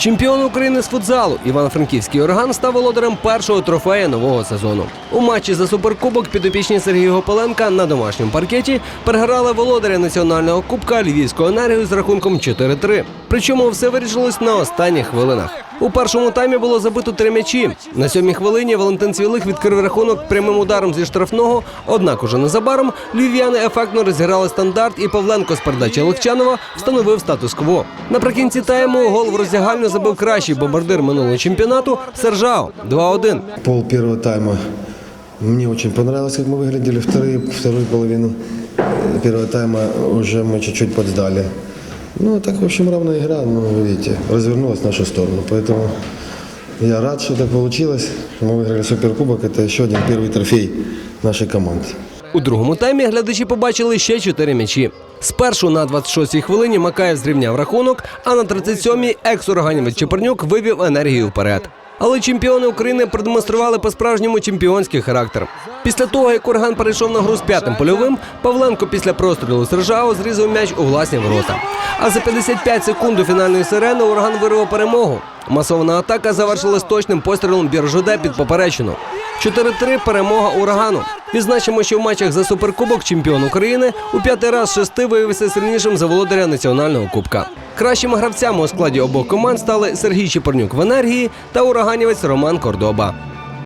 Чемпіон України з футзалу Івано-Франківський орган став володарем першого трофея нового сезону. У матчі за суперкубок підопічні Сергія Гопаленка на домашньому паркеті переграли володаря національного кубка Львівську енергію з рахунком 4-3. Причому все вирішилось на останніх хвилинах. У першому таймі було забито три м'ячі. На сьомій хвилині Валентин Цвілих відкрив рахунок прямим ударом зі штрафного. Однак уже незабаром львів'яни ефектно розіграли стандарт, і Павленко з передачі Легчанова встановив статус-кво. Наприкінці тайму гол в роздягальню забив кращий бомбардир минулого чемпіонату Сержао 2-1. Пол первого тайма мне очень понравилось, как мы выглядели. Вторые, вторую половину э, первого тайма уже мы чуть-чуть подсдали. Ну, а так, в общем, равная игра, ну, вы видите, развернулась в нашу сторону. Поэтому я рад, что так получилось. Мы выиграли Суперкубок, это еще один первый трофей нашей команды. У другому таймі глядачі побачили ще чотири м'ячі. Спершу на 26-й хвилині Макаєв зрівняв рахунок, а на 37-й екс-ураганівець Чепурнюк вивів енергію вперед. Але чемпіони України продемонстрували по-справжньому чемпіонський характер. Після того, як Ураган перейшов на гру з п'ятим польовим, Павленко після прострілу Сержао зрізав м'яч у власні ворота. А за 55 секунд до фінальної сирени Ураган вирвав перемогу. Масована атака завершилась точним пострілом Біржуде під поперечину. 4-3 перемога урагану. Відзначимо, що в матчах за суперкубок чемпіон України у п'ятий раз з шести виявився сильнішим за володаря національного кубка. Кращими гравцями у складі обох команд стали Сергій Чепурнюк в енергії та ураганівець Роман Кордоба.